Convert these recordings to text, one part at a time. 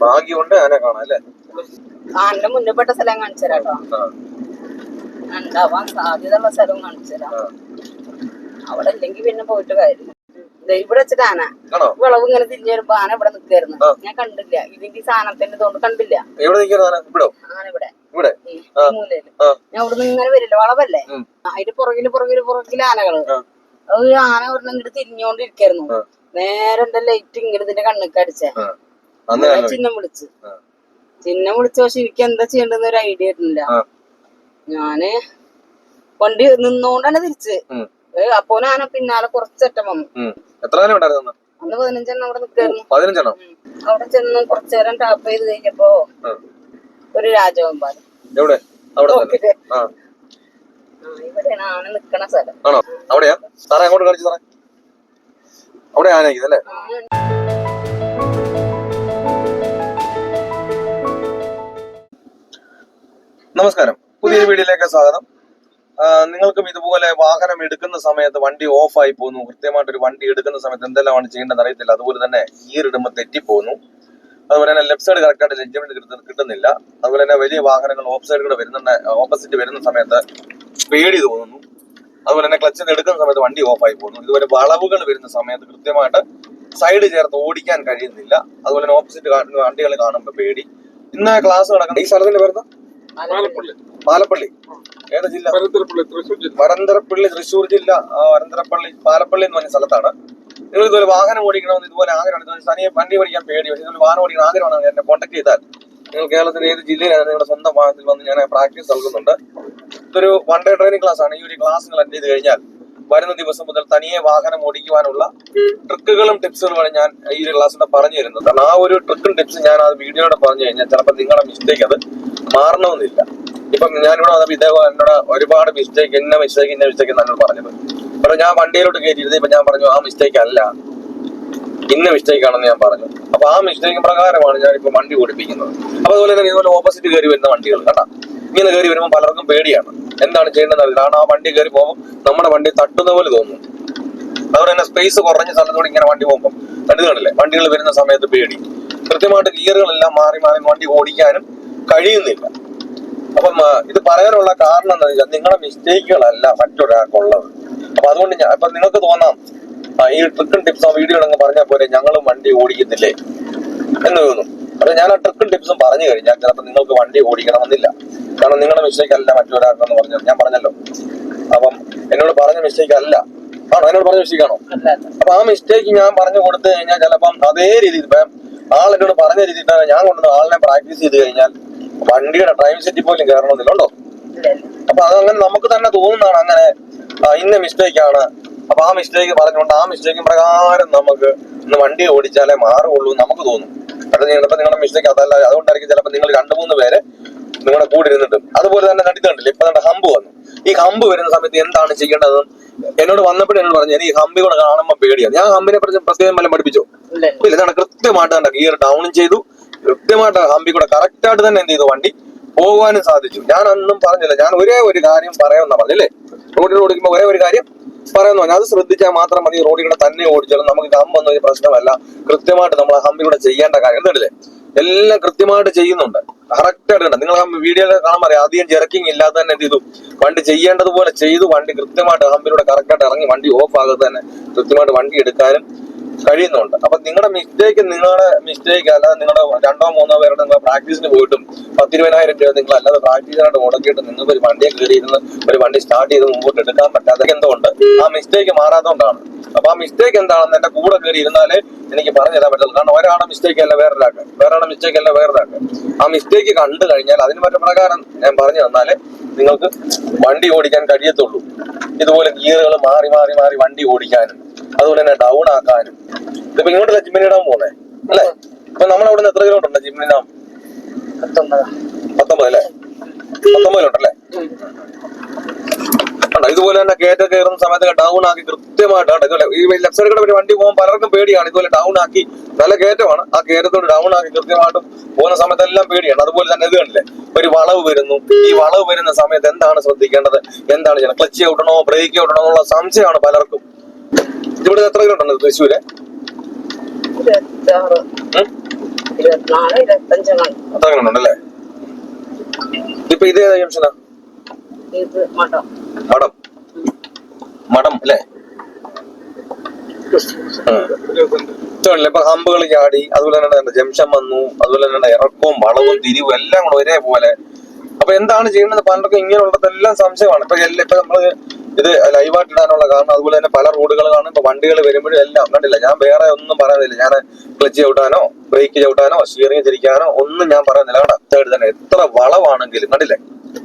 ഭാഗ്യമുണ്ട് ആന കാണാം അല്ലേ? ആന്റെ മുന്നിൽപ്പെട്ട സ്ഥലം കാണിച്ചു തരാം കേട്ടോ. ആ, ഉണ്ടാവാൻ സാധ്യതയുള്ള സ്ഥലം കാണിച്ചു തരാം. അവിടെ ഇല്ലെങ്കിൽ പിന്നെ പോയിട്ട് കാര്യം ഇവിടെ വെച്ചിട്ട് ആന. വിളവ് ഇങ്ങനെ തിരിഞ്ഞു വരുമ്പോ ആന ഇവിടെ നിക്കായിരുന്നു. ഞാൻ കണ്ടില്ല. ഇതിന്റെ സാധനത്തിന്റെ ഇതുകൊണ്ട് കണ്ടില്ല. ആന? ഇവിടോ? ഇവിടെ. ഞാൻ ഇവിടുന്ന് ഇങ്ങനെ വരില്ല. വളവല്ലേ. അതിന്റെ പുറകിൽ പുറകിൽ പുറകിൽ ആനകൾ. അത് ആന ഒരെണ്ണം ഇങ്ങോട്ട് തിരിഞ്ഞോണ്ടിരിക്കായിരുന്നു. നേരെ എന്റെ ലൈറ്റ് ഇങ്ങനെ ഇതിന്റെ കണ്ണുക്ക് അടിച്ചേ. ചിഹ്നം വിളിച്ച്. ചിഹ്നം വിളിച്ച പക്ഷെ എനിക്ക് എന്താ ചെയ്യണ്ടെന്ന് ഒരു ഐഡിയ ഇട്ടില്ല. ഞാൻ വണ്ടി നിന്നോണ്ടാണ് തിരിച്ച്. അപ്പോ ആന പിന്നാലെ കുറച്ചറ്റം വന്നു. എത്ര നേരം ഉണ്ടായിരുന്നു അന്ന്? പതിനഞ്ചെണ്ണം അവിടെ നിൽക്കായിരുന്നു. പതിനഞ്ചെണ്ണം. അവിടെ ചെന്ന് കുറച്ചു നേരം ടാപ്പ് ചെയ്ത് കഴിഞ്ഞപ്പോ. ഒരു രാജവമ്പാലം എവിടെ? അവിടെ ഇവിടെയാണ് ആണ് നിക്കണ സ്ഥലം. ആണോ? അവിടെയാ? സാറേ അങ്ങോട്ട് കാണിച്ചു സാറേ. അവിടെ ആന നമസ്കാരം. പുതിയൊരു വീഡിയോയിലേക്ക് സ്വാഗതം. നിങ്ങൾക്കും ഇതുപോലെ വാഹനം എടുക്കുന്ന സമയത്ത് വണ്ടി ഓഫായി ആയി പോകുന്നു. കൃത്യമായിട്ട് ഒരു വണ്ടി എടുക്കുന്ന സമയത്ത് എന്തെല്ലാമാണ് ചെയ്യേണ്ടത് അറിയത്തില്ല. അതുപോലെ തന്നെ ഗിയർ ഇടുമ്പോൾ തെറ്റിപ്പോകുന്നു. അതുപോലെ തന്നെ ലെഫ്റ്റ് സൈഡ് കറക്റ്റായിട്ട് ജഡ്ജ്മെന്റ് കിട്ടുന്നില്ല. അതുപോലെ തന്നെ വലിയ വാഹനങ്ങൾ ഓഫ് സൈഡ് കൂടെ വരുന്നുണ്ട് ഓപ്പോസിറ്റ് വരുന്ന സമയത്ത് പേടി തോന്നുന്നു. അതുപോലെ തന്നെ ക്ലച്ച് എടുക്കുന്ന സമയത്ത് വണ്ടി ഓഫ് ആയി പോകുന്നു. ഇതുപോലെ വളവുകൾ വരുന്ന സമയത്ത് കൃത്യമായിട്ട് സൈഡ് ചേർത്ത് ഓടിക്കാൻ കഴിയുന്നില്ല. അതുപോലെ തന്നെ ഓപ്പോസിറ്റ് വണ്ടികൾ കാണുമ്പോൾ പേടി. ഇന്ന് ക്ലാസ് നടക്കുന്നത് ഈ സ്ഥലത്തിന്റെ പേരുന്ന. പാലപ്പള്ളി. ഏത് ജില്ല? വരന്തരപ്പള്ളി തൃശ്ശൂർ ജില്ല. വരന്തരപ്പള്ളി പാലപ്പള്ളി എന്ന് പറഞ്ഞ സ്ഥലത്താണ്. നിങ്ങൾ ഇതുപോലെ വാഹനം ഓടിക്കണമെന്ന് ഇതുപോലെ ആഗ്രഹമാണ് ഇതുപോലെ സനിയെ വണ്ടി ഓടിക്കാൻ പേടി. പക്ഷേ ഇതുപോലെ വാഹനം ഓടിക്കണം ആഗ്രഹമാണ് എന്നെ കോൺടാക്ട് ചെയ്താൽ. നിങ്ങൾ കേരളത്തിലെ ഏത് ജില്ലയിലാണ് നിങ്ങളുടെ സ്വന്തം വാഹനത്തിൽ വന്ന് ഞാൻ പ്രാക്ടീസ് നൽകുന്നുണ്ട്. ഇതൊരു വൺ ഡേ ട്രെയിനിങ് ക്ലാസ് ആണ്. ഈ ഒരു ക്ലാസ് നിങ്ങൾ അറ്റൻഡ് ചെയ്ത് കഴിഞ്ഞാൽ വരുന്ന ദിവസം മുതൽ തനിയെ വാഹനം ഓടിക്കുവാനുള്ള ട്രിക്കുകളും ടിപ്സുകളുമാണ് ഞാൻ ഈ ഒരു ക്ലാസ്സിൽ പറഞ്ഞു തരുന്നത്. കാരണം ആ ഒരു ട്രിക്കും ടിപ്സ് ഞാൻ ആ വീഡിയോയുടെ പറഞ്ഞു കഴിഞ്ഞാൽ ചിലപ്പോൾ നിങ്ങളുടെ മിസ്റ്റേക്ക് അത് മാറണമെന്നില്ല. ഇപ്പം ഞാനിവിടെ വന്നപ്പോൾ ഇദ്ദേഹം എന്നോട് ഒരുപാട് മിസ്റ്റേക്ക് ഇന്ന മിസ്റ്റേക്ക് ഇന്ന മിസ്റ്റേക്ക് എന്നാണ് പറഞ്ഞത്. അപ്പോൾ ഞാൻ വണ്ടിയിലോട്ട് കയറ്റിയിരുന്നത് ഇപ്പൊ ഞാൻ പറഞ്ഞു ആ മിസ്റ്റേക്ക് അല്ല. ഇന്ന മിസ്റ്റേക്ക് ആണെന്ന് ഞാൻ പറഞ്ഞു. അപ്പൊ ആ മിസ്റ്റേക്ക് പ്രകാരമാണ് ഞാൻ ഇപ്പൊ വണ്ടി ഓടിപ്പിക്കുന്നത്. അപ്പൊ അതുപോലെ തന്നെ ഇതുപോലെ ഓപ്പോസിറ്റ് കയറി വരുന്ന വണ്ടികൾ കണ്ട? ഇങ്ങനെ കയറി വരുമ്പോൾ പലർക്കും പേടിയാണ്. എന്താണ് ചെയ്യേണ്ടത് കാരണം ആ വണ്ടി കയറി പോകുമ്പോൾ നമ്മുടെ വണ്ടി തട്ടുന്ന പോലെ തോന്നുന്നു. അതുപോലെ തന്നെ സ്പേസ് കുറഞ്ഞ സ്ഥലത്തോടെ ഇങ്ങനെ വണ്ടി പോകുമ്പോൾ കണ്ടു വണ്ടികൾ വരുന്ന സമയത്ത് പേടി. കൃത്യമായിട്ട് ഗിയറുകളെല്ലാം മാറി മാറി വണ്ടി ഓടിക്കാനും കഴിയുന്നില്ല. അപ്പം ഇത് പറയാനുള്ള കാരണം എന്താ വെച്ചാൽ നിങ്ങളുടെ മിസ്റ്റേക്കുകളല്ല മറ്റൊരാൾക്കുള്ളത്. അപ്പൊ അതുകൊണ്ട് ഞാൻ അപ്പൊ നിങ്ങൾക്ക് തോന്നാം ഈ ട്രിക്കും ടിപ്സും വീഡിയോ പറഞ്ഞാൽ പോലെ ഞങ്ങളും വണ്ടി ഓടിക്കുന്നില്ലേ? എന്ന് തോന്നും. അപ്പൊ ഞാൻ ആ ട്രിപ്പിൾ ടിപ്സും പറഞ്ഞു കഴിഞ്ഞാൽ ചിലപ്പോൾ നിങ്ങൾക്ക് വണ്ടി ഓടിക്കണമെന്നില്ല. കാരണം നിങ്ങളുടെ മിസ്റ്റേക്ക് അല്ല മറ്റൊരാൾക്കെന്ന് പറഞ്ഞു ഞാൻ പറഞ്ഞല്ലോ. അപ്പം എന്നോട് പറഞ്ഞ മിസ്റ്റേക്ക് അല്ല. ആണോ? എന്നോട് പറഞ്ഞ മിസ്റ്റേക്ക് ആണോ? അപ്പൊ ആ മിസ്റ്റേക്ക് ഞാൻ പറഞ്ഞു കൊടുത്തു കഴിഞ്ഞാൽ ചിലപ്പം അതേ രീതിയിൽ ഇപ്പം ആൾ എന്നോട് പറഞ്ഞ രീതിയിൽ തന്നെ ഞാൻ കൊണ്ടുവന്ന ആളിനെ പ്രാക്ടീസ് ചെയ്ത് കഴിഞ്ഞാൽ വണ്ടിയുടെ ഡ്രൈവിംഗ് സെറ്റിൽ പോലും കയറണമെന്നില്ല. ഉണ്ടോ. അപ്പൊ അതങ്ങനെ നമുക്ക് തന്നെ തോന്നുന്നതാണ് അങ്ങനെ ഇന്ന മിസ്റ്റേക്ക് ആണ്. അപ്പൊ ആ മിസ്റ്റേക്ക് പറഞ്ഞുകൊണ്ട് ആ മിസ്റ്റേക്ക് പ്രകാരം നമുക്ക് ഇന്ന് വണ്ടി ഓടിച്ചാലേ മാറുള്ളൂ നമുക്ക് തോന്നും. അത് ചിലപ്പോൾ നിങ്ങളുടെ മിസ്റ്റേക്ക് അതല്ല. അതുകൊണ്ടായിരിക്കും ചിലപ്പോൾ നിങ്ങൾ രണ്ട് മൂന്ന് പേര് നിങ്ങളുടെ കൂടെ ഇരുന്നിട്ട്. അതുപോലെ തന്നെ കണ്ടില്ല? ഇപ്പൊ നമ്മുടെ ഹമ്പ് വന്നു. ഈ ഹമ്പ് വരുന്ന സമയത്ത് എന്താണ് ചെയ്യേണ്ടത്? എന്നോട് വന്നപ്പോഴും എന്നോട് പറഞ്ഞു ഈ ഹമ്പി കൂടെ കാണുമ്പോൾ പേടിയാണ്. ഞാൻ ഹമ്പിനെ കുറിച്ച് പ്രത്യേകം വല്ലതും പഠിപ്പിച്ചോ. ഇല്ല. ഇതാണ് കൃത്യമായിട്ട് കണ്ട ഗിയർ ഡൗണും ചെയ്തു. കൃത്യമായിട്ട് ഹമ്പി കൂടെ കറക്റ്റ് ആയിട്ട് തന്നെ എന്ത് ചെയ്തു? വണ്ടി പോകാനും സാധിച്ചു. ഞാൻ അന്നും പറഞ്ഞില്ല. ഞാൻ ഒരേ ഒരു കാര്യം പറയാമെന്നാ പറഞ്ഞില്ലേ റോഡിൽ ഓടിക്കുമ്പോൾ ഒരേ ഒരു കാര്യം പറയാമെന്ന് പറഞ്ഞു അത് ശ്രദ്ധിച്ചാൽ മാത്രം മതി റോഡിൽ കൂടെ തന്നെ ഓടിച്ചാലും നമുക്ക് ഹമ്പൊന്നും ഒരു പ്രശ്നമല്ല. കൃത്യമായിട്ട് നമ്മൾ ഹമ്പി കൂടെ ചെയ്യേണ്ട കാര്യം എന്തില്ലേ എല്ലാം കൃത്യമായിട്ട് ചെയ്യുന്നുണ്ട്. കറക്റ്റ് ആയിട്ട് കണ്ട നിങ്ങൾ ആ വീഡിയോയിൽ കാണാൻ പറയാം. അധികം ജെറക്കിങ് ഇല്ലാതെ തന്നെ എന്ത് ചെയ്തു? വണ്ടി ചെയ്യേണ്ടതുപോലെ ചെയ്തു. വണ്ടി കൃത്യമായിട്ട് ഹമ്പിലൂടെ കറക്റ്റായിട്ട് ഇറങ്ങി. വണ്ടി ഓഫ് ആകാതെ തന്നെ കൃത്യമായിട്ട് വണ്ടി എടുക്കാനും കഴിയുന്നുണ്ട്. അപ്പൊ നിങ്ങളുടെ മിസ്റ്റേക്ക് നിങ്ങളുടെ മിസ്റ്റേക്ക് അല്ലാതെ നിങ്ങളുടെ രണ്ടോ മൂന്നോ പേരുടെ നിങ്ങൾ പ്രാക്ടീസിന് പോയിട്ടും പത്തിരുപതിനായിരം രൂപ നിങ്ങൾ അല്ലാതെ പ്രാക്ടീസിനായിട്ട് മുടക്കിയിട്ട് നിങ്ങൾക്ക് ഒരു വണ്ടിയെ കയറിയിരുന്ന് ഒരു വണ്ടി സ്റ്റാർട്ട് ചെയ്ത് മുമ്പോട്ട് എടുക്കാൻ പറ്റാതെ എന്തുകൊണ്ട്? ആ മിസ്റ്റേക്ക് മാറാത്തതുകൊണ്ടാണ് അപ്പൊ ആ മിസ്റ്റേക്ക് എന്താണെന്ന് എന്റെ കൂടെ കയറി ഇരുന്നാലേ എനിക്ക് പറഞ്ഞു തരാൻ പറ്റുള്ളൂ കാരണം ഒരാളുടെ മിസ്റ്റേക്ക് അല്ല വേറൊരാൾക്ക്. വേറൊരാളുടെ മിസ്റ്റേക്ക് അല്ല വേറൊരാൾക്ക്. ആ മിസ്റ്റേക്ക് കണ്ടു കഴിഞ്ഞാൽ അതിന് മറ്റു പ്രകാരം ഞാൻ പറഞ്ഞു തന്നാലേ നിങ്ങൾക്ക് വണ്ടി ഓടിക്കാൻ കഴിയത്തുള്ളൂ. ഇതുപോലെ ഗിയറുകൾ മാറി മാറി മാറി വണ്ടി ഓടിക്കാനും. അതുപോലെ തന്നെ ഡൗൺ ആക്കാനും. ഇതിപ്പോ ഇങ്ങോട്ട് ജിമ്മിനി ഡാം പോന്നെ അല്ലേ? ഇപ്പൊ നമ്മൾ അവിടെ നിന്ന് എത്ര കിലോമീറ്റർ ഉണ്ട് ജിമ്മിനി ഡാം പത്തൊമ്പതാ. അല്ലേ? പത്തൊമ്പതിലുണ്ടല്ലേ ഇതുപോലെ തന്നെ കേറ്റ കയറുന്ന സമയത്ത് ഡൗൺ ആക്കി കൃത്യമായിട്ട് കണ്ടോ? ഇതുപോലെ ഈ ലെഫ്റ്റ് സൈഡ് കൂടെ വണ്ടി പോകുമ്പോൾ പലർക്കും പേടിയാണ്. ഇതുപോലെ ഡൗൺ ആക്കി നല്ല കയറ്റമാണ് ആ കയറ്റത്തോട് ഡൗൺ ആക്കി കൃത്യമായിട്ടും പോകുന്ന സമയത്ത് എല്ലാം പേടിയാണ്. അതുപോലെ തന്നെ ഇത് കണ്ടില്ലേ? ഒരു വളവ് വരുന്നു. ഈ വളവ് വരുന്ന സമയത്ത് എന്താണ് ശ്രദ്ധിക്കേണ്ടത്? എന്താണ് ചെയ്യണം ക്ലച്ച് ഔട്ടണോ ബ്രേക്ക് ഔട്ടണോ എന്നുള്ള സംശയമാണ് പലർക്കും. ഇവിടെ എത്ര കിലോ ഉണ്ട് തൃശ്ശൂര്? അത്ര അത്ര ഉണ്ടല്ലേ? ഇപ്പൊ ഇത് ഏതാ ജംഗ്ഷനാ ഇത് മഠം. മഠം. അല്ലേ? ഇപ്പൊ ഹമ്പുകൾ ചാടി അതുപോലെ തന്നെ ജംഷൻ വന്നു അതുപോലെ തന്നെ ഇറക്കവും വളവും തിരിവും എല്ലാം കൂടെ ഒരേപോലെ. അപ്പൊ എന്താണ് ചെയ്യുന്നത്? പലർക്കും ഇങ്ങനെയുള്ളതെല്ലാം സംശയമാണ്. ഇപ്പൊ ഇപ്പൊ നമ്മൾ ഇത് ലൈവായിട്ട് ഇടാനുള്ള കാരണം അതുപോലെ തന്നെ പല റോഡുകൾ കാണും. ഇപ്പൊ വണ്ടികൾ വരുമ്പോഴും എല്ലാം കണ്ടില്ല. ഞാൻ വേറെ ഒന്നും പറയുന്നില്ല ഞാൻ ക്ലച്ച് ചവിട്ടാനോ ബ്രേക്ക് ചവിട്ടാനോ സ്റ്റിയറിംഗ് തിരിക്കാനോ ഒന്നും ഞാൻ പറയുന്നില്ല. കേട്ടോ സൈഡ് തന്നെ എത്ര വളവാണെങ്കിലും കണ്ടില്ലേ?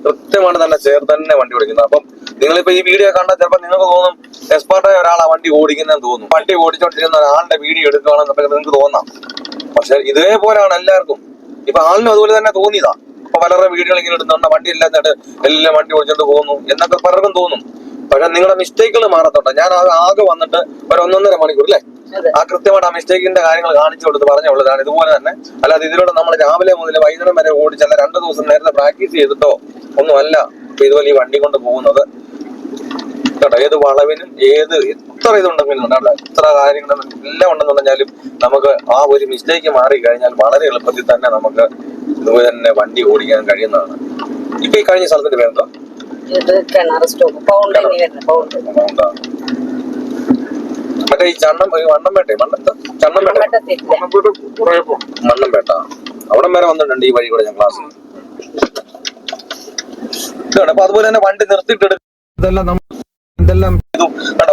കൃത്യമാണ് തന്നെ ചേർത്ത് തന്നെ വണ്ടി ഓടിക്കുന്നത്. അപ്പം നിങ്ങളിപ്പോ ഈ വീഡിയോ കണ്ടാൽ ചിലപ്പോൾ നിങ്ങൾക്ക് തോന്നും എക്സ്പേർട്ടായ ഒരാളാ വണ്ടി ഓടിക്കുന്നതെന്ന് തോന്നും. വണ്ടി ഓടിച്ചോണ്ടിരിക്കുന്ന ഒരാളുടെ വീഡിയോ എടുക്കുകയാണെന്ന് നിങ്ങൾക്ക് തോന്നാം. പക്ഷെ ഇതേപോലെയാണ് എല്ലാവർക്കും. ഇപ്പൊ ആളിനും അതുപോലെ തന്നെ തോന്നിയതാ. അപ്പൊ പലരുടെ വീഡിയോകൾ ഇങ്ങനെ ഇടുന്നുണ്ട്. വണ്ടി ഇല്ലാന്നിട്ട് എല്ലാം വണ്ടി ഓടിച്ചോണ്ട് പോകുന്നു എന്നൊക്കെ പലർക്കും തോന്നും. പക്ഷെ നിങ്ങളുടെ മിസ്റ്റേക്കുകൾ മാറത്തുണ്ട് ഞാൻ ആകെ വന്നിട്ട് ഒരു ഒന്നൊന്നര മണിക്കൂർ അല്ലേ ആ കൃത്യമായിട്ട് ആ മിസ്റ്റേക്കിന്റെ കാര്യങ്ങൾ കാണിച്ചു കൊടുത്ത് പറഞ്ഞുള്ളതാണ് ഇതുപോലെ തന്നെ. അല്ലാതെ ഇതിലൂടെ നമ്മൾ രാവിലെ മുതൽ വൈകുന്നേരം വരെ ഓടിച്ചല്ല രണ്ടു ദിവസം നേരത്തെ പ്രാക്ടീസ് ചെയ്തിട്ടോ ഒന്നുമല്ല ഇതുപോലെ ഈ വണ്ടി കൊണ്ട് പോകുന്നത്. കേട്ടോ ഏത് വളവിനും ഏത് എത്ര ഇതുണ്ടെങ്കിലും ഉണ്ടാവില്ല. എത്ര കാര്യങ്ങളും എല്ലാം ഉണ്ടെന്ന് പറഞ്ഞാലും നമുക്ക് ആ ഒരു മിസ്റ്റേക്ക് മാറി കഴിഞ്ഞാൽ വളരെ എളുപ്പത്തിൽ തന്നെ നമുക്ക് ഇതുപോലെ തന്നെ വണ്ടി ഓടിക്കാൻ കഴിയുന്നതാണ്. ഇപ്പൊ ഈ കഴിഞ്ഞ സ്ഥലത്തിന്റെ പേരെന്തോ ഇത് കിണർ സ്റ്റോപ്പ് പൗണ്ട് ഇനി വരുന്നത് പൗണ്ട് എന്താ മറ്റേ ഈ ചണ്ണം ഈ വണ്ണംപേട്ടെ മണ്ണത്ത ചണ്ണംപേട്ട മണ്ണം വേട്ട അവിടെ വരെ വന്നിട്ടുണ്ട് ഈ വഴി കൂടെ ഞാൻ ക്ലാസ് ഇതാണ് അപ്പൊ അതുപോലെ തന്നെ വണ്ടി നിർത്തിയിട്ട് ഇതെല്ലാം നമ്മൾ ഇതെല്ലാം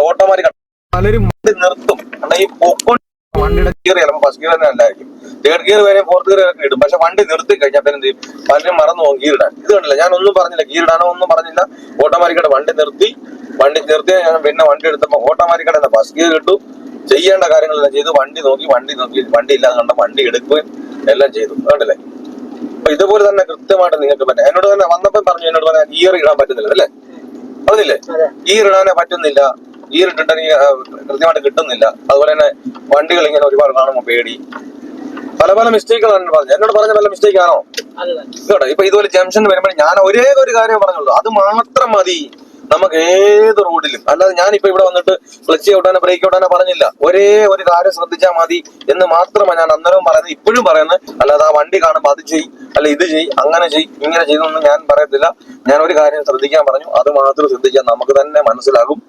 ഓട്ടോമാറ്റിക് പലരും വണ്ടി നിർത്തും. ഈ പൊക്കോണ്ട് വണ്ടിയുടെ ഗിയർ ചിലപ്പോൾ ഫസ്റ്റ് ഗിയർ തന്നെ അല്ലായിരിക്കും തേർഡ് ഗിയർ വരെ ഫോർത്ത് ഗിയർ ഒക്കെ ഇടും. പക്ഷെ വണ്ടി നിർത്തി കഴിഞ്ഞാൽ പിന്നെ എന്ത് ചെയ്യും? പലരും മറന്നു പോകും ഗിയർ ഇടാൻ. ഇത് കണ്ടില്ല? ഞാൻ ഒന്നും പറഞ്ഞില്ല. ഗിയർ ഇടാനോ ഒന്നും പറഞ്ഞില്ല. ഓട്ടോമാറ്റിക്കായിട്ട് വണ്ടി നിർത്തി. വണ്ടി നിർത്തിയാൽ ഞാൻ പിന്നെ വണ്ടി എടുത്തപ്പോൾ ഓട്ടോമാറ്റിക്കായിട്ട് ഫസ്റ്റ് ഗിയർ കിട്ടും ചെയ്യേണ്ട കാര്യങ്ങളെല്ലാം ചെയ്തു. വണ്ടി നോക്കി വണ്ടി നോക്കി. വണ്ടി ഇല്ലാതെ കണ്ട വണ്ടി എടുക്കുകയും എല്ലാം ചെയ്തു. കണ്ടില്ലേ? അപ്പൊ ഇതുപോലെ തന്നെ കൃത്യമായിട്ട് നിങ്ങൾക്ക് പറ്റും. എന്നോട് തന്നെ വന്നപ്പോൾ പറഞ്ഞു എന്നോട് പറഞ്ഞാൽ ഗിയർ ഇടാൻ പറ്റുന്നില്ല. അല്ലേ? പറഞ്ഞില്ലേ? അതെ. ഗിയർ ഇടാനേ പറ്റുന്നില്ല. ഇട്ടിട്ട് എനിക്ക് ആ, കൃത്യമായിട്ട് കിട്ടുന്നില്ല. അതുപോലെ തന്നെ വണ്ടികൾ ഇങ്ങനെ ഒരുപാട് കാണുമ്പോൾ പേടി. പല പല മിസ്റ്റേക്കുകളാണ് പറഞ്ഞത് എന്നോട് പറഞ്ഞ പല മിസ്റ്റേക്ക് ആണോ? കേട്ടോ ഇപ്പൊ ഇതുപോലെ ജംഗ്ഷൻ വരുമ്പോൾ ഞാൻ ഒരേ ഒരു കാര്യം പറഞ്ഞുള്ളൂ. അത് മാത്രം മതി. നമുക്ക് ഏത് റോഡിലും. അല്ലാതെ ഞാനിപ്പോ ഇവിടെ വന്നിട്ട് ക്ലച്ച് ഔട്ടാനോ ബ്രേക്ക് ഔട്ടാനോ പറഞ്ഞില്ല. ഒരേ ഒരു കാര്യം ശ്രദ്ധിച്ചാൽ മതി എന്ന് മാത്രമാണ് ഞാൻ അന്നേരവും പറയുന്നത്. ഇപ്പോഴും പറയുന്നത്. അല്ലാതെ ആ വണ്ടി കാണുമ്പോൾ അത് ചെയ് അല്ല ഇത് ചെയ് അങ്ങനെ ചെയ് ഇങ്ങനെ ചെയ്തൊന്നും ഞാൻ പറയത്തില്ല. ഞാൻ ഒരു കാര്യം ശ്രദ്ധിക്കാൻ പറഞ്ഞു. അത് മാത്രം ശ്രദ്ധിക്കാൻ നമുക്ക് തന്നെ മനസ്സിലാകും.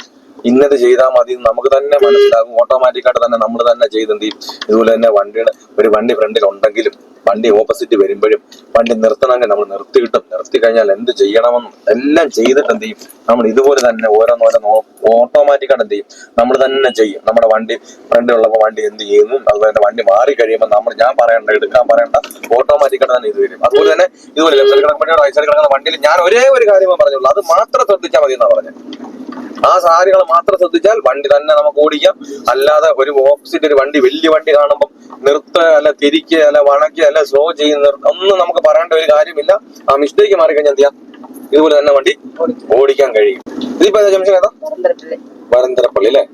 ഇന്നത് ചെയ്താൽ മതി നമുക്ക് തന്നെ മനസ്സിലാകും. ഓട്ടോമാറ്റിക്കായിട്ട് തന്നെ നമ്മൾ തന്നെ ചെയ്തെന്ത് ചെയ്യും? ഇതുപോലെ തന്നെ വണ്ടിയുടെ ഒരു വണ്ടി ഫ്രണ്ടിൽ ഉണ്ടെങ്കിലും വണ്ടി ഓപ്പോസിറ്റ് വരുമ്പോഴും വണ്ടി നിർത്തണമെങ്കിൽ നമ്മൾ നിർത്തി കിട്ടും. നിർത്തി കഴിഞ്ഞാൽ എന്ത് ചെയ്യണമെന്നും എല്ലാം ചെയ്തിട്ട് എന്ത് ചെയ്യും? നമ്മൾ ഇതുപോലെ തന്നെ ഓരോന്നോരോ ഓട്ടോമാറ്റിക്കായിട്ട് എന്ത് ചെയ്യും? നമ്മൾ തന്നെ ചെയ്യും. നമ്മുടെ വണ്ടി ഫ്രണ്ടിലുള്ളപ്പോൾ വണ്ടി എന്ത് ചെയ്യുന്നു? അതുപോലെ തന്നെ വണ്ടി മാറി കഴിയുമ്പോൾ നമ്മൾ ഞാൻ പറയണ്ട എടുക്കാൻ പറയണ്ട ഓട്ടോമാറ്റിക്കായിട്ട് തന്നെ ഇത് വരും. അതുപോലെ തന്നെ ഇതുപോലെ ലെഫ്റ്റ് കിടക്കുന്ന വണ്ടിയിൽ ഞാൻ ഒരേ ഒരു കാര്യമേ പറഞ്ഞുള്ളൂ. അത് മാത്രം ശ്രദ്ധിച്ചാൽ മതി എന്നാ പറഞ്ഞത് ആ കാര്യങ്ങൾ മാത്രം ശ്രദ്ധിച്ചാൽ വണ്ടി തന്നെ നമുക്ക് ഓടിക്കാം. അല്ലാതെ ഒരു ഓപ്പോസിറ്റ് ഒരു വണ്ടി വലിയ വണ്ടി കാണുമ്പോൾ നിർത്ത അല്ല തിരിക്കുക അല്ല വണക്കുക അല്ല സ്ലോ ചെയ്യുന്ന ഒന്നും നമുക്ക് പറയേണ്ട ഒരു കാര്യമില്ല. ആ മിസ്റ്റേക്ക് മാറിക്കഴിഞ്ഞാൽ എന്ത് ചെയ്യാം? ഇതുപോലെ തന്നെ വണ്ടി ഓടിക്കാൻ കഴിയും. ഇതിപ്പോ ജംഗ്ഷൻ ഏതാ? വരന്തരപ്പള്ളി. അല്ലേ?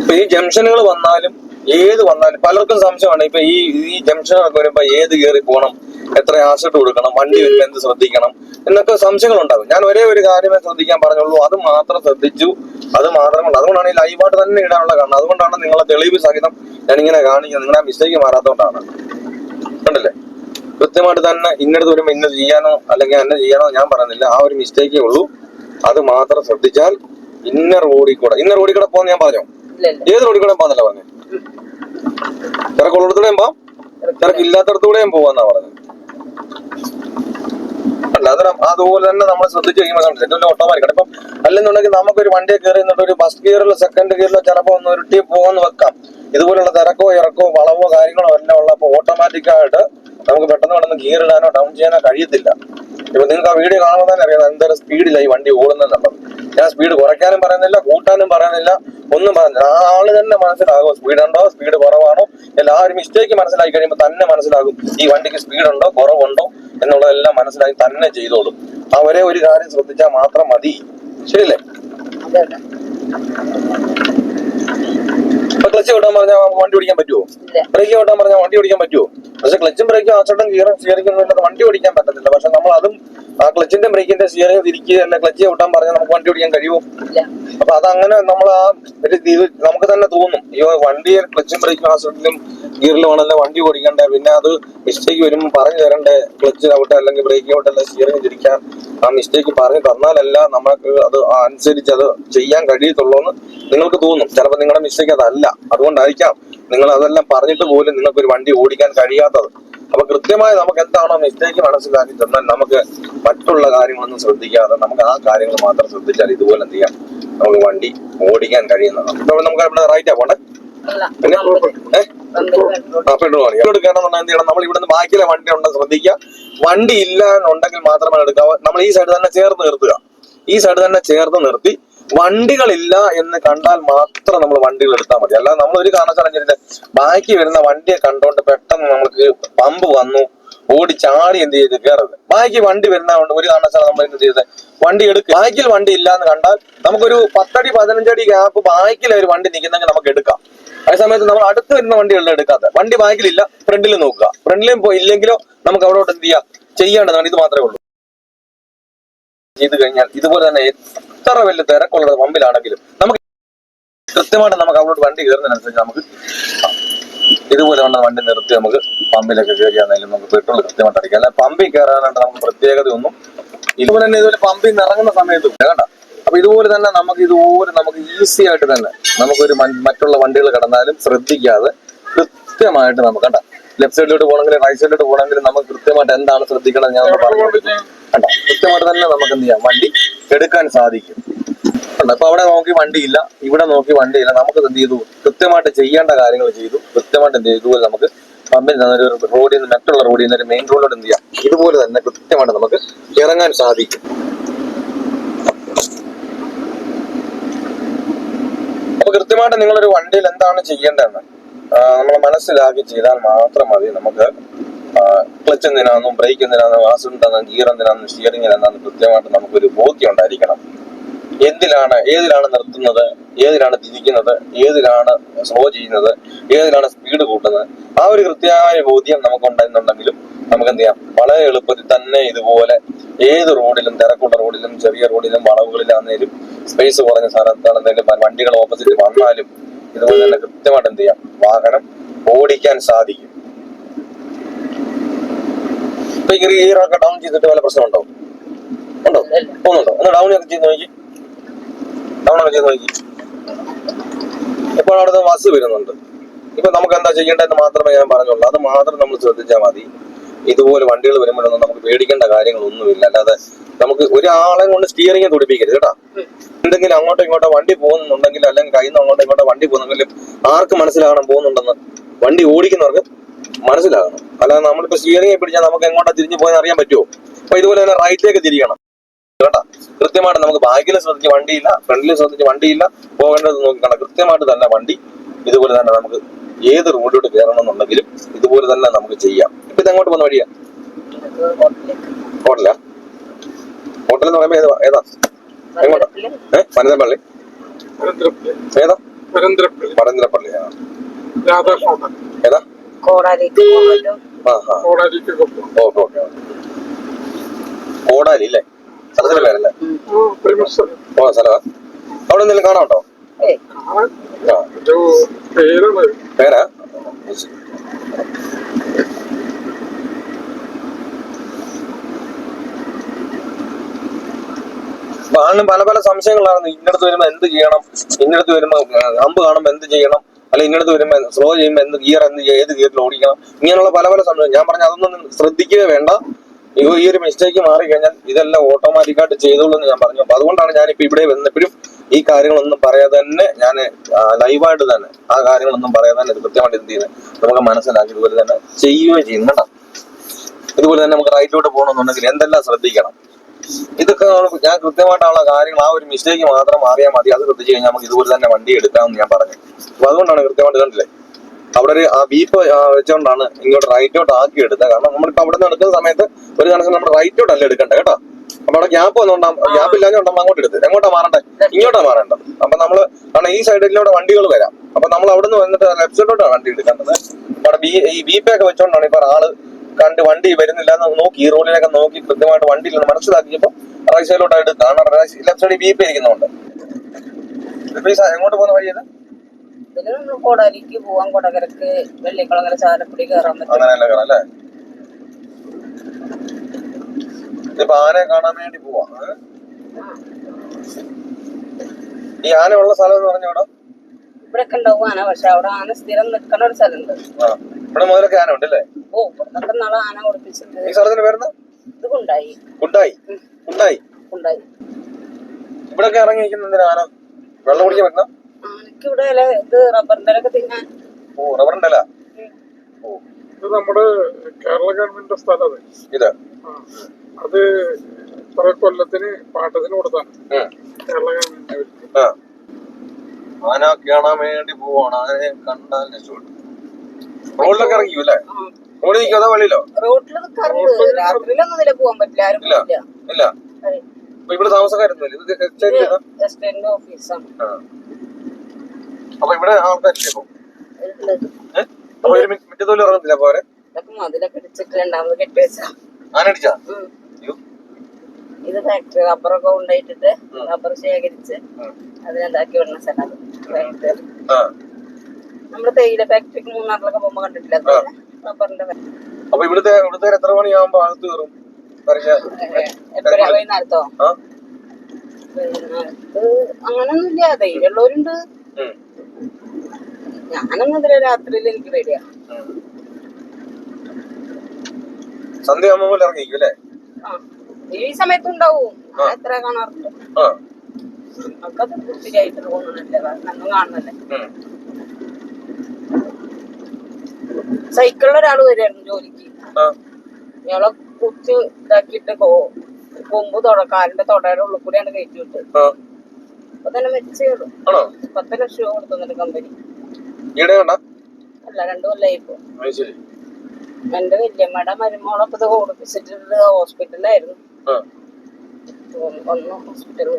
ഇപ്പൊ ഈ ജംഗ്ഷനുകൾ വന്നാലും ഏത് വന്നാലും പലർക്കും സംശയമാണ്. ഇപ്പൊ ഈ ഈ ജംഗ്ഷനൊക്കെ വരുമ്പോ ഏത് കയറി പോകണം എത്ര ആസിഡ് കൊടുക്കണം വണ്ടി വരുമ്പോ എന്ത് ശ്രദ്ധിക്കണം എന്നൊക്കെ സംശയങ്ങൾ ഉണ്ടാകും ഞാൻ ഒരേ ഒരു കാര്യമേ ശ്രദ്ധിക്കാൻ പറഞ്ഞുള്ളൂ. അത് മാത്രം ശ്രദ്ധിച്ചു. അത് മാത്രമല്ല അതുകൊണ്ടാണ് ഈ ലൈവായിട്ട് തന്നെ ഇടാനുള്ള കാരണം. അതുകൊണ്ടാണ് നിങ്ങളെ തെളിവ് സഹിതം ഇങ്ങനെ കാണിക്കുന്നത്. നിങ്ങളുടെ മിസ്റ്റേക്ക് മാറാത്തതുകൊണ്ടാണ്. കണ്ടില്ലേ? കൃത്യമായിട്ട് തന്നെ ഇന്നടത്ത് വരുമ്പോ ഇന്നത് ചെയ്യാനോ അല്ലെങ്കിൽ എന്നെ ചെയ്യാനോ ഞാൻ പറയുന്നില്ല. ആ ഒരു മിസ്റ്റേക്കേ ഉള്ളൂ. അത് മാത്രം ശ്രദ്ധിച്ചാൽ ഇന്നർ റോഡിൽ കൂടെ ഇന്നർ റോഡിൽ കൂടെ പോകുന്ന ഞാൻ പറഞ്ഞോ? ഏത് റോഡിൽ കൂടെ പോകാന്നല്ല പറഞ്ഞു? തിരക്കുള്ളിടത്തൂടെയും പോവാം. തിരക്കില്ലാത്തടത്തൂടെയും പോവാന്നാ പറഞ്ഞത് അല്ല അത് അതുപോലെ തന്നെ നമ്മൾ ശ്രദ്ധിച്ച് കഴിയുമ്പോൾ സെക്കൻഡിൽ ഓട്ടോമാറ്റിക് ഇപ്പം അല്ലെന്നുണ്ടെങ്കിൽ നമുക്കൊരു വണ്ടിയെ കയറി നിന്നിട്ട് ഒരു ഫസ്റ്റ് ഗിയറിലോ സെക്കൻഡ് ഗിയറിലോ ചിലപ്പോൾ ഒന്ന് ഉരുട്ടി പോകുന്ന വെക്കാം. ഇതുപോലുള്ള തിരക്കോ ഇറക്കോ വളവോ കാര്യങ്ങളോ എല്ലാം ഉള്ളപ്പോൾ ഓട്ടോമാറ്റിക് ആയിട്ട് നമുക്ക് പെട്ടെന്ന് പെട്ടെന്ന് ഗിയർ ഇടാനോ ഡൗൺ ചെയ്യാനോ കഴിയത്തില്ല. ഇപ്പൊ നിങ്ങൾക്ക് ആ വീഡിയോ കാണുമ്പോൾ തന്നെ അറിയാം എന്തൊരു സ്പീഡിലായി വണ്ടി ഓടുന്നുള്ളത് ഞാൻ സ്പീഡ് കുറയ്ക്കാനും പറയുന്നില്ല കൂട്ടാനും പറയുന്നില്ല ഒന്നും പറയുന്നില്ല. ആ ആൾ തന്നെ മനസ്സിലാകും സ്പീഡ് ഉണ്ടോ സ്പീഡ് കുറവാണോ എല്ലാ ഒരു മിസ്റ്റേക്ക് മനസ്സിലാക്കി കഴിയുമ്പോൾ തന്നെ മനസ്സിലാകും ഈ വണ്ടിക്ക് സ്പീഡ് ഉണ്ടോ കുറവുണ്ടോ എന്നുള്ളതെല്ലാം മനസ്സിലാക്കി തന്നെ ചെയ്തോളും. അവരെ ഒരേ ഒരു കാര്യം ശ്രദ്ധിച്ചാൽ മാത്രം മതി. ശരിയല്ലേ? ഇപ്പൊ ക്ലച്ച് വിടാൻ പറഞ്ഞാൽ നമുക്ക് വണ്ടി ഓടിക്കാൻ പറ്റുമോ ബ്രേക്ക് വിടാൻ പറഞ്ഞാൽ വണ്ടി ഓടിക്കാൻ പറ്റുമോ പക്ഷെ ക്ലച്ചും ബ്രേക്കും ആച്ചോട്ടും ഗിയറും സ്റ്റിയറിംഗ് വണ്ടി ഓടിക്കാൻ പറ്റത്തില്ല. പക്ഷെ നമ്മൾ അതും ക്ലച്ചിന്റെ ബ്രേക്കിന്റെ സ്റ്റിയറിംഗ് തിരിക്കുക അല്ലെ? ക്ലച്ച് വിട്ടാൻ പറഞ്ഞാൽ നമുക്ക് വണ്ടി ഓടിക്കാൻ കഴിയുമോ? അപ്പൊ അതങ്ങനെ നമ്മൾ ആ ഒരു നമുക്ക് തന്നെ തോന്നും. ഈ വണ്ടി ക്ലച്ചും ബ്രേക്കും ആസ്വദിക്കും ഗിയറിലും ആണല്ലോ വണ്ടി ഓടിക്കണ്ടേ? പിന്നെ അത് മിസ്റ്റേക്ക് വരുമ്പോൾ പറഞ്ഞു തരണ്ടേ? ക്ലച്ച് ഔട്ട് അല്ലെങ്കിൽ ബ്രേക്ക് ഔട്ട് അല്ല സ്റ്റിയറിംഗ് തിരിക്കാൻ ആ മിസ്റ്റേക്ക് പറഞ്ഞു തന്നാലല്ല നമ്മൾക്ക് അത് അനുസരിച്ച് അത് ചെയ്യാൻ കഴിയത്തുള്ളൂ എന്ന് നിങ്ങൾക്ക് തോന്നും. ചിലപ്പോൾ നിങ്ങളുടെ മിസ്റ്റേക്ക് അതല്ല. അതുകൊണ്ടായിരിക്കാം നിങ്ങൾ അതെല്ലാം പറഞ്ഞിട്ട് പോലും നിങ്ങൾക്ക് ഒരു വണ്ടി ഓടിക്കാൻ കഴിയാത്തത്. അപ്പൊ കൃത്യമായി നമുക്ക് എന്താണോ മിസ്റ്റേക്ക് മനസ്സിലാക്കി തന്നാൽ നമുക്ക് മറ്റുള്ള കാര്യങ്ങളൊന്നും ശ്രദ്ധിക്കാതെ നമുക്ക് ആ കാര്യങ്ങൾ മാത്രം ശ്രദ്ധിച്ചാൽ ഇതുപോലെ എന്ത് ചെയ്യാം? നമുക്ക് വണ്ടി ഓടിക്കാൻ കഴിയുന്നതാണ്. ഇപ്പൊ നമുക്ക് ഇവിടെ റൈറ്റാ പിന്നെ? പെട്രോൾ പണി എടുക്കണമെന്നുണ്ടെങ്കിൽ എന്ത് ചെയ്യണം? നമ്മൾ ഇവിടുന്ന് ബാക്കിലെ വണ്ടി ഉണ്ടെന്ന് ശ്രദ്ധിക്കുക. വണ്ടി ഇല്ല എന്നുണ്ടെങ്കിൽ മാത്രമേ എടുക്കാവൂ. നമ്മൾ ഈ സൈഡ് തന്നെ ചേർത്ത് നിർത്തുക. ഈ സൈഡ് തന്നെ ചേർത്ത് നിർത്തി വണ്ടികളില്ല എന്ന് കണ്ടാൽ മാത്രം നമ്മൾ വണ്ടികൾ എടുത്താൽ മതി. അല്ലാതെ നമ്മൾ ഒരു ചെയ്തിട്ട് ബാക്കി വരുന്ന വണ്ടിയെ കണ്ടോണ്ട് പെട്ടെന്ന് നമുക്ക് പമ്പ് വന്നു ഓടി ചാടി എന്ത് ചെയ്ത് കയറരുത് ബാക്കി വണ്ടി വരുന്നതുകൊണ്ട് ഒരു കാരണവശാലും നമ്മൾ എന്ത് ചെയ്തത് വണ്ടി എടുക്കുക. ബാക്കിൽ വണ്ടി ഇല്ല എന്ന് കണ്ടാൽ നമുക്കൊരു പത്തടി പതിനഞ്ചടി ഗ്യാപ്പ് ബാക്കിൽ ഒരു വണ്ടി നിൽക്കുന്നെങ്കിൽ നമുക്ക് എടുക്കാം. അതേ സമയത്ത് നമ്മൾ അടുത്ത് വരുന്ന വണ്ടികളിൽ എടുക്കാത്ത. വണ്ടി ബാക്കിലില്ല ഫ്രണ്ടിൽ നോക്കുക. ഫ്രണ്ടിലും ഇല്ലെങ്കിലോ നമുക്ക് അവിടോട്ട് എന്ത് ചെയ്യാം? ചെയ്യേണ്ടതാണ് ഇത് മാത്രമേ ഉള്ളൂ. ചെയ്ത് കഴിഞ്ഞാൽ ഇതുപോലെ തന്നെ എത്ര വലിയ തിരക്കുള്ളത് പമ്പിലാണെങ്കിലും നമുക്ക് കൃത്യമായിട്ട് നമുക്ക് അവളോട് വണ്ടി കയറുന്നതിനനുസരിച്ച് നമുക്ക് ഇതുപോലെ വേണ്ട വണ്ടി നിർത്തി നമുക്ക് പമ്പിലൊക്കെ കയറിയാണെങ്കിലും നമുക്ക് പെട്രോൾ കൃത്യമായിട്ട് അടിക്കാം. അല്ല പമ്പിൽ കയറാനായിട്ട് നമുക്ക് പ്രത്യേകതയൊന്നും ഇതുപോലെ തന്നെ ഇതുപോലെ പമ്പിൽ നിന്ന് ഇറങ്ങുന്ന സമയത്തും കേട്ടോ അപ്പൊ ഇതുപോലെ തന്നെ നമുക്ക് ഇതുപോലെ നമുക്ക് ഈസി ആയിട്ട് തന്നെ നമുക്കൊരു മറ്റുള്ള വണ്ടികൾ കടന്നാലും ശ്രദ്ധിക്കാതെ കൃത്യമായിട്ട് നമുക്ക് കണ്ട. ലെഫ്റ്റ് സൈഡിലോട്ട് പോകണമെങ്കിൽ റൈറ്റ് സൈഡിലോട്ട് പോകണമെങ്കിൽ നമുക്ക് കൃത്യമായിട്ട് എന്താണ് ശ്രദ്ധിക്കണം ഞാൻ പറഞ്ഞു. കണ്ട കൃത്യമായിട്ട് തന്നെ നമുക്ക് എന്ത് ചെയ്യാം വണ്ടി എടുക്കാൻ സാധിക്കും. അല്ല അപ്പൊ അവിടെ നോക്കി വണ്ടിയില്ല ഇവിടെ നോക്കി വണ്ടിയില്ല. നമുക്ക് എന്ത് ചെയ്തു? കൃത്യമായിട്ട് ചെയ്യേണ്ട കാര്യങ്ങൾ ചെയ്തു. കൃത്യമായിട്ട് എന്ത് ചെയ്തു? ഇതുപോലെ നമുക്ക് പമ്പിൽ നിന്ന് ഒരു റോഡിൽ നിന്ന് മറ്റുള്ള റോഡിൽ നിന്ന് ഒരു മെയിൻ റോഡിലോട്ട് എന്ത് ചെയ്യാം? ഇതുപോലെ തന്നെ കൃത്യമായിട്ട് നമുക്ക് ഇറങ്ങാൻ സാധിക്കും. അപ്പൊ കൃത്യമായിട്ട് നിങ്ങളൊരു വണ്ടിയിൽ എന്താണ് ചെയ്യേണ്ടതെന്ന് നമ്മൾ മനസ്സിലാക്കി ചെയ്താൽ മാത്രം മതി. നമുക്ക് ക്ലച്ച് എന്തിനാണെന്നും ബ്രേക്ക് എന്തിനാണെന്നും വാസ് എന്താണെന്നും ഗിയർ എന്തിനാണെന്നും സ്റ്റിയറിംഗ് എന്താണെന്ന് കൃത്യമായിട്ട് നമുക്കൊരു ബോധ്യം ഉണ്ടായിരിക്കണം. എന്തിലാണ് ഏതിലാണ് നിർത്തുന്നത് ഏതിലാണ് തിരിക്കുന്നത് ഏതിലാണ് സ്ലോ ചെയ്യുന്നത് ഏതിലാണ് സ്പീഡ് കൂട്ടുന്നത് ആ ഒരു കൃത്യമായ ബോധ്യം നമുക്ക് ഉണ്ടായിരുന്നുണ്ടെങ്കിലും നമുക്ക് എന്ത് ചെയ്യാം വളരെ എളുപ്പത്തിൽ തന്നെ ഇതുപോലെ ഏത് റോഡിലും തിരക്കുള്ള റോഡിലും ചെറിയ റോഡിലും വളവുകളിലാണെങ്കിലും സ്പേസ് കുറഞ്ഞ സ്ഥലത്താണെന്നെങ്കിലും വണ്ടികൾ ഓപ്പോസിറ്റ് വന്നാലും ഇതുപോലെ തന്നെ കൃത്യമായിട്ട് എന്ത് ചെയ്യാം വാഹനം ഓടിക്കാൻ സാധിക്കും. ഇപ്പൊ ഈ ഗിയറൊക്കെ ഡൗൺ ചെയ്തിട്ട് വല്ല പ്രശ്നം ഉണ്ടോ? ഉണ്ടോ? പോകുന്നുണ്ടോ ഒന്ന് ഡൗൺ ഒക്കെ ചെയ്ത് നോക്കി. ഡൗൺ ഒക്കെ ചെയ്ത് നോക്കി. ഇപ്പോൾ അവിടുത്തെ ബസ് വരുന്നുണ്ട്. ഇപ്പൊ നമുക്ക് എന്താ ചെയ്യേണ്ടതെന്ന് മാത്രമേ ഞാൻ പറഞ്ഞുള്ളൂ. അത് മാത്രം നമ്മൾ ശ്രദ്ധിച്ചാൽ മതി. ഇതുപോലെ വണ്ടികൾ വരുമ്പോഴൊന്നും നമുക്ക് പേടിക്കേണ്ട കാര്യങ്ങളൊന്നുമില്ല. അല്ലാതെ നമുക്ക് ഒരാളെ കൊണ്ട് സ്റ്റിയറിംഗ് തുടിപ്പിക്കരുത് കേട്ടോ. എന്തെങ്കിലും അങ്ങോട്ടോ ഇങ്ങോട്ടോ വണ്ടി പോകുന്നുണ്ടെങ്കിൽ അല്ലെങ്കിൽ കയ്യിൽ നിന്ന് അങ്ങോട്ടോ ഇങ്ങോട്ടോ വണ്ടി പോകുന്നെങ്കിലും ആർക്ക് മനസ്സിലാകണം പോകുന്നുണ്ടെന്ന്? വണ്ടി ഓടിക്കുന്നവർക്ക് മനസ്സിലാകണം അല്ലാതെ നമ്മളിപ്പോ സ്റ്റിയറിംഗ് പിടിച്ചാൽ നമുക്ക് എങ്ങോട്ടാ തിരിഞ്ഞു പോയെന്ന് അറിയാൻ പറ്റുമോ? അപ്പൊ ഇതുപോലെ തന്നെ റൈറ്റിലേക്ക് തിരിയണം. കേട്ടാ? കൃത്യമായിട്ട് നമുക്ക് ബാക്കിലും ശ്രദ്ധിച്ച് വണ്ടിയില്ല ഫ്രണ്ടിലും ശ്രദ്ധിച്ച് വണ്ടിയില്ല പോകേണ്ടത് നോക്കിക്കണം കൃത്യമായിട്ട് തന്നെ വണ്ടി ഇതുപോലെ തന്നെ നമുക്ക് ഏത് റോഡിലോട്ട് കയറണം എന്നുണ്ടെങ്കിലും ഇതുപോലെ തന്നെ നമുക്ക് ചെയ്യാം. ഇപ്പൊ ഇത് എങ്ങോട്ട് പോകുന്ന വഴിയാ? ഹോട്ടലാ? ഹോട്ടൽ എന്ന് പറയുമ്പോ ഏതാ? ഏതാ? എങ്ങോട്ടാ? ഏഹ് പനന്തപ്പള്ളി ഏതാ? പരന്തരപ്പള്ളി പരന്തരപ്പള്ളി ഏതാ? കോടാലിക്ക് പോകാൻ പറ്റും ആ ആ. കോടാലിക്കൊക്കെ പോകും. ഓക്കെ ഓക്കെ ഓടാലി അല്ലേ? സ്ഥലത്തിന്റെ പേരല്ലേ? ഓ സ്ഥലമാ അവിടെ എന്തെങ്കിലും കാണാനുണ്ടോ പേരാ? ആളിനും പല പല സംശയങ്ങളായിരുന്നു ഇന്നടത്ത് വരുമ്പോ എന്ത് ചെയ്യണം? ഇന്നടത്ത് വരുമ്പോ അമ്പ് കാണുമ്പോ എന്ത് ചെയ്യണം? അല്ല ഇങ്ങോട്ട് വരുമ്പോ സ്ലോ ചെയ്യുമ്പോ എന്ത് ഗിയർ എന്ത് ഏത് ഗിയറിൽ ഓടിക്കണം? ഇങ്ങനെയുള്ള പല പല സംശയം ഞാൻ പറഞ്ഞ അതൊന്നും ശ്രദ്ധിക്കുക വേണ്ട. ഇവ ഈ ഒരു മിസ്റ്റേക്ക് മാറി കഴിഞ്ഞാൽ ഇതെല്ലാം ഓട്ടോമാറ്റിക്കായിട്ട് ചെയ്തോളൂ എന്ന് ഞാൻ പറഞ്ഞു. അപ്പൊ അതുകൊണ്ടാണ് ഞാനിപ്പോ ഇപ്പൊ ഇവിടെ വന്നപ്പോഴും ഈ കാര്യങ്ങളൊന്നും പറയാതെ തന്നെ ഞാൻ ലൈവായിട്ട് തന്നെ ആ കാര്യങ്ങളൊന്നും പറയാതെ തന്നെ ഇത് കൃത്യമായിട്ട് എന്ത് ചെയ്യുന്നത് നമുക്ക് മനസ്സിലാക്കി ഇതുപോലെ തന്നെ ചെയ്യുകയും ചെയ്യുന്നു കേട്ടോ ഇതുപോലെ തന്നെ നമുക്ക് റൈറ്റിലോട്ട് പോകണമെന്നുണ്ടെങ്കിൽ എന്തെല്ലാം ശ്രദ്ധിക്കണം? ഇതൊക്കെ നമ്മൾ- ഞാൻ കൃത്യമായിട്ടുള്ള കാര്യങ്ങൾ ആ ഒരു മിസ്റ്റേക്ക് മാത്രം അറിയാൻ മതി. അത് ശ്രദ്ധിച്ചു കഴിഞ്ഞാൽ നമുക്ക് ഇതുപോലെ തന്നെ വണ്ടി എടുക്കാമെന്ന് ഞാൻ പറഞ്ഞു. അപ്പൊ അതുകൊണ്ടാണ് കൃത്യമായിട്ട് കണ്ടില്ലേ? അവിടെ ഒരു ആ ബീപ്പ് വെച്ചുകൊണ്ടാണ് ഇങ്ങോട്ട് റൈറ്റോട്ട് ആക്കി എടുത്തത്. കാരണം നമ്മളിപ്പോ അവിടെ നിന്ന് എടുക്കുന്ന സമയത്ത് ഒരു കണക്കിന് നമ്മൾ റൈറ്റോട്ട് അല്ല എടുക്കണ്ടേ കേട്ടോ? അപ്പൊ അവിടെ ഗ്യാപ്പ് വന്നോണ്ടാ ഗ്യാപ്പ് ഇല്ലാഞ്ഞോണ്ടാ അങ്ങോട്ട് എടുത്ത് എങ്ങോട്ടാ മാറണ്ടേ? ഇങ്ങോട്ടാ മാറേണ്ടത് അപ്പൊ നമ്മൾ കാരണം ഈ സൈഡിലൂടെ വണ്ടികൾ വരാം. അപ്പൊ നമ്മൾ അവിടെ നിന്ന് വന്നിട്ട് ലെഫ്റ്റ് സൈഡിലോട്ടാണ് വണ്ടി എടുക്കേണ്ടത്. അവിടെ ബി ഈ ബി പേ ഒക്കെ വെച്ചോണ്ടാണ് ഇപ്പൊ ആൾ കണ്ട് വണ്ടി വരുന്നില്ല എന്ന് നോക്കി ഈ റോഡിലൊക്കെ നോക്കി കൃത്യമായിട്ട് വണ്ടി ഇല്ലെന്ന് മനസ്സിലാക്കിയപ്പോ റൈറ്റ് സൈഡിലോട്ടായിട്ട് കാരണം ലെഫ്റ്റ് സൈഡിൽ ബി പി ഇരിക്കുന്നുണ്ട് എങ്ങോട്ട് പോകുന്ന വഴിയത് ഇതിൽ നമ്മൾ കോടാലിക്ക് പോവാൻ കൊടകരക്ക് വെള്ളിക്കുളങ്ങര ചാലക്കുടി കയറാൻ പറ്റും. അങ്ങനെയല്ല കയറാം അല്ലേ? ഇതിപ്പോ ആനയെ കാണാൻ വേണ്ടി പോവാ. ഈ ആന ഉള്ള സ്ഥലം എന്ന് പറഞ്ഞ ഇവിടെ? ഇവിടെയൊക്കെ ഉണ്ടാവും ആന പക്ഷെ അവിടെ ആന സ്ഥിരം നിൽക്കണ ഒരു സ്ഥലമുണ്ട്. ഇവിടെ മുതലൊക്കെ ആന ഉണ്ടല്ലേ ഓ ഇവിടുന്നൊക്കെ നാളെ ആന കൊടുപ്പിച്ചിട്ടുണ്ട് ഈ സ്ഥലത്തിന് പേരെന്താ? ഇത് കൊണ്ടായി. കുണ്ടായി. കുണ്ടായി. കൊണ്ടായി. ഇവിടൊക്കെ ഇറങ്ങി നിൽക്കുന്ന ആന വെള്ളം കുടിക്കാൻ പറ്റുന്ന? ആനക്ക് ഇവിടെ ഇല ഇത് റബ്ബറിന്റെ ഒക്കെ തിന്നാൻ. ഓ റബ്ബറുണ്ടല്ല ഓ. ഇത് നമ്മുടെ കേരള ഗവൺമെന്റിന്റെ സ്ഥലം അത്. ഇത്. അത് കുറെ കൊല്ലത്തിന് പാട്ടത്തിന് കൊടുത്താണ്. കേരള ഗവൺമെന്റ് ആ. ആന കാണാൻ വേണ്ടി പോവാണ്. ആനയെ കണ്ടാൽ രക്ഷപ്പെട്ടു റോഡിലൊക്കെ ഇറങ്ങിയോ അല്ലേ. റോഡിൽ നിൽക്കാതെ വഴിയിലോ? റോട്ടിൽ രാത്രിയിലൊന്നും പോകാൻ പറ്റില്ല. ആരും ഇല്ല. ഇല്ല. അപ്പൊ ഇവിടെ താമസക്കാരൊന്നുമില്ല ഇത്? എസ്റ്റേറ്റിന്റെ ഓഫീസാണ്. അപ്പൊ ഇവിടെ ആൾക്കാരില്ലേ അപ്പൊ. ഏഹ് അപ്പൊ ഒരു മിറ്റത്തോലും ഇറങ്ങുന്നില്ല അപ്പൊ അവരെ? ഇതൊക്കെ മതിലൊക്കെ ഇടിച്ചിട്ട് രണ്ടാമത് കെട്ടി വെച്ചാ ആന അടിച്ചാ ഉം. അയ്യോ. ഇത് ഫാക്ടറി റബ്ബറൊക്കെ കൊണ്ടുപോയിട്ടിട്ട് റബ്ബർ ശേഖരിച്ച് ഉം. അതിനെന്താക്കി വിടുന്ന സ്ഥലം തേയില ഫാക്ടറിക്ക് മൂന്നാറിലൊക്കെ പോകുമ്പോ കണ്ടിട്ടില്ല. അപ്പൊ ഇവിടുത്തെ ഇവിടുത്തെ എത്ര മണിയാകുമ്പോ അകത്ത് കയറും വൈകുന്നേരത്തോ? അങ്ങനൊന്നുമില്ല ധൈര്യമുള്ളവരുണ്ട്. ഞാനൊന്നും രാത്രിയിൽ എനിക്ക് പേടിയാ. ഉം. സന്ധ്യ ആകുമ്പോ പോലെ ഇറങ്ങിക്കും അല്ലേ? ഈ സമയത്തുണ്ടാവും. എത്ര കാണാറുണ്ട് നമുക്കത് ശരിയായിട്ട് തോന്നുന്നില്ല നമ്മൾ കാണുന്നല്ലേ. സൈക്കിളിൽ ഒരാൾ വരികയായിരുന്നു ജോലിക്ക്. ഞങ്ങളെ കുത്തി ഇതാക്കിയിട്ട് കൊമ്പ് തുടക്കാരന്റെ തൊടയുടെ ഉള്ളിൽ കൂടെയാണ് കയറ്റി വിട്ട് ആ. അപ്പൊ തന്നെ ആണോ? പത്ത് ലക്ഷം രൂപ കൊടുത്തുന്നിട്ട് കമ്പനി അല്ല രണ്ടു കൊല്ലായിപ്പോ എന്റെ വല്യമ്മയുടെ മരുമോളൊക്കെ ഇത് ഓടിപ്പിച്ചിട്ടുണ്ട് ഹോസ്പിറ്റലിലായിരുന്നു ഒന്ന് ഹോസ്പിറ്റലിൽ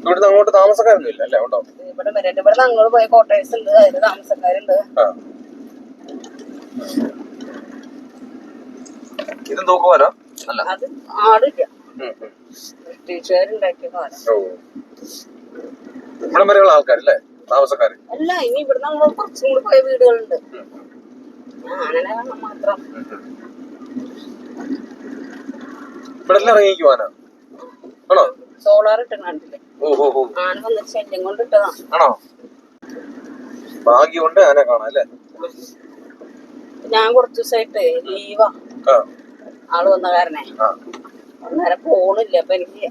ഇവിടുന്ന് അങ്ങോട്ട് താമസക്കാരൊന്നും ഇല്ല അല്ലേ? ഉണ്ടോ? ഇവിടെ വരട്ടെ ഇവിടെ പോയ ക്വാർട്ടേഴ്സ് ഉണ്ട്. അതിൽ താമസക്കാരുണ്ട്. ആ. ഇതും തൂക്കുവാലോ അല്ല. അത് ആടില്ല ഉം, ഉം. ബ്രിട്ടീഷുകാരുണ്ടാക്കിയ കാലം ഓ. ഇവിടം വരെയുള്ള ആൾക്കാരല്ലേ? താമസക്കാര്. അല്ല ഇനി ഇവിടെ നമ്മൾ കുറച്ചും കൂടി പോയ വീടുകളുണ്ട്. ഉം, ഞാനെ കാണാൻ മാത്രം. ഉം, ഉം. ഇവിടെ എല്ലാം ഇറങ്ങിക്കുവാനാ ആണോ? സോളാർ ഇട്ടും കണ്ടില്ലേ ഓ ഓ ഓ ആന വന്നിട്ട് ശല്യം കൊണ്ട് ഇട്ടതാ ആണോ? ഭാഗ്യമുണ്ട് ആന കാണാം അല്ലേ? ഞാൻ കുറച്ച് ദിവസമായിട്ട് ലീവാ ആൾ വന്ന കാരണേ. അന്നേരം പോണില്ല അപ്പൊ എനിക്ക്